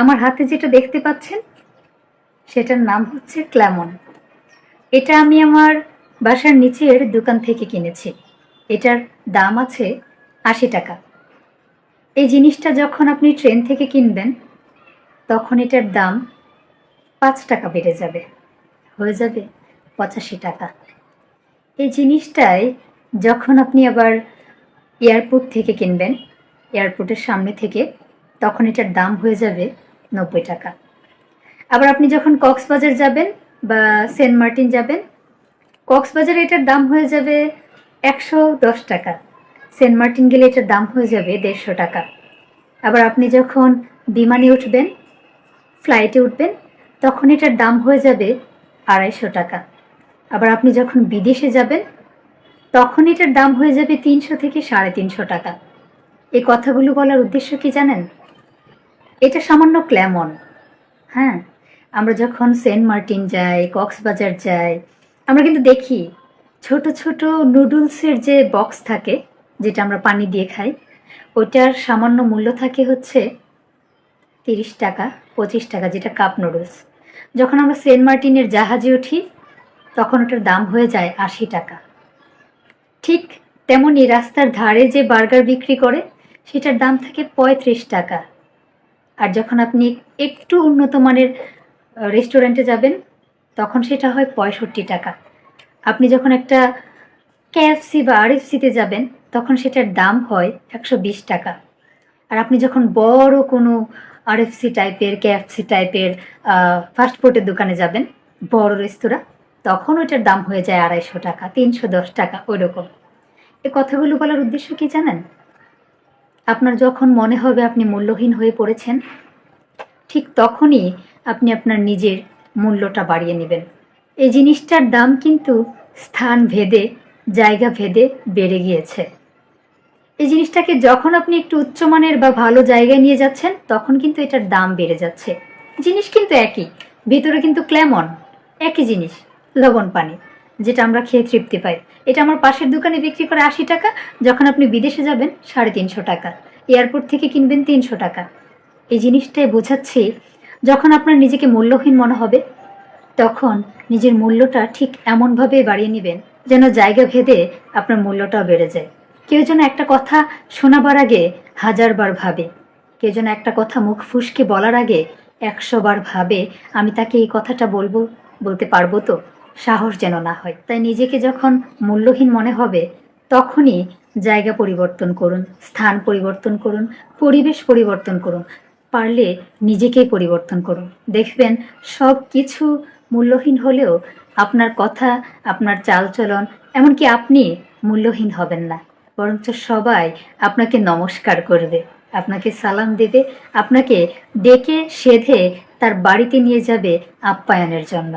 আমার হাতে যেটা দেখতে পাচ্ছেন, সেটার নাম হচ্ছে ক্ল্যামন। এটা আমি আমার বাসার নিচের দোকান থেকে কিনেছি। এটার দাম আছে আশি টাকা। এই জিনিসটা যখন আপনি ট্রেন থেকে কিনবেন, তখন এটার দাম পাঁচ টাকা বেড়ে যাবে। হয়ে যাবে পঁচাশি টাকা। এই জিনিসটাই যখন আপনি আবার এয়ারপোর্ট থেকে কিনবেন, এয়ারপোর্টের সামনে থেকে, তখন এটার দাম হয়ে যাবে নব্বই টাকা। আবার আপনি যখন কক্সবাজার যাবেন বা সেন্ট মার্টিন যাবেন, কক্সবাজারে এটার দাম হয়ে যাবে একশো দশ টাকা। সেন্ট মার্টিন গেলে এটার দাম হয়ে যাবে দেড়শো টাকা। আবার আপনি যখন বিমানে উঠবেন, ফ্লাইটে উঠবেন, তখন এটার দাম হয়ে যাবে আড়াইশো টাকা। আবার আপনি যখন বিদেশে যাবেন, তখন এটার দাম হয়ে যাবে তিনশো থেকে সাড়ে তিনশো টাকা। এই কথাগুলো বলার উদ্দেশ্য কি জানেন? এটা সামান্য ক্ল্যামন হ্যাঁ আমরা যখন সেন্ট মার্টিন যাই, কক্সবাজার যাই, আমরা কিন্তু দেখি ছোট ছোট নুডলসের যে বক্স থাকে, যেটা আমরা পানি দিয়ে খাই ওটার সামান্য মূল্য থাকে হচ্ছে তিরিশ টাকা, পঁচিশ টাকা, যেটা কাপ নুডলস। যখন আমরা সেন্ট মার্টিনের জাহাজে উঠি, তখন ওটার দাম হয়ে যায় আশি টাকা। ঠিক তেমনই রাস্তার ধারে যে বার্গার বিক্রি করে, সেটার দাম থাকে পঁয়ত্রিশ টাকা। আর যখন আপনি একটু উন্নত মানের রেস্টুরেন্টে যাবেন, তখন সেটা হয় পঁয়ষট্টি টাকা। আপনি যখন একটা কেএফসি বা আরএফসিতে যাবেন, তখন সেটার দাম হয় একশো বিশ টাকা। আর আপনি যখন বড় কোনো আরএফসি টাইপের কেএফসি টাইপের ফাস্টফুডের দোকানে যাবেন, বড় রেস্তোরাঁ, তখন ওইটার দাম হয়ে যায় আড়াইশো টাকা, তিনশো দশ টাকা ওই রকম এই কথাগুলো বলার উদ্দেশ্য কি জানেন? আপনার যখন মনে হবে আপনি মূল্যহীন হয়ে পড়েছেন, ঠিক তখনই আপনি আপনার নিজের মূল্যটা বাড়িয়ে নেবেন। এই জিনিসটার দাম কিন্তু স্থান ভেদে, জায়গা ভেদে বেড়ে গিয়েছে। এই জিনিসটাকে যখন আপনি একটু উচ্চমানের বা ভালো জায়গায় নিয়ে যাচ্ছেন, তখন কিন্তু এটার দাম বেড়ে যাচ্ছে। জিনিস কিন্তু একই, ভিতরে কিন্তু ক্ল্যামন একই জিনিস, লবণ পানি। যেটা আমরা খেয়ে তৃপ্তি পাই। এটা আমার পাশের দোকানে বিক্রি করে আশি টাকা, যখন আপনি বিদেশে যাবেন সাড়ে তিনশো টাকা। এয়ারপোর্ট থেকে কিনবেন তিনশো টাকা। এই জিনিসটাই বোঝাচ্ছি যখন আপনার নিজেকে মূল্যহীন মনে হবে, তখন নিজের মূল্যটা ঠিক এমনভাবে বাড়িয়ে নেবেন যেন জায়গা ভেদে আপনার মূল্যটাও বেড়ে যায়। কেউ যেন একটা কথা শোনাবার আগে হাজারবার ভাবে। কেউ যেন একটা কথা মুখ ফুসকে বলার আগে একশো বার ভাবে, আমি তাকে এই কথাটা বলব, বলতে পারব তো? সাহস যেন না হয়। তাই নিজেকে যখন মূল্যহীন মনে হবে, তখনই জায়গা পরিবর্তন করুন, স্থান পরিবর্তন করুন, পরিবেশ পরিবর্তন করুন, পারলে নিজেকেই পরিবর্তন করুন। দেখবেন সব কিছু মূল্যহীন হলেও আপনার কথা, আপনার চালচলন, এমনকি আপনি মূল্যহীন হবেন না। বরঞ্চ সবাই আপনাকে নমস্কার করবে, আপনাকে সালাম দেবে, আপনাকে ডেকে সেধে তার বাড়িতে নিয়ে যাবে আপ্যায়নের জন্য।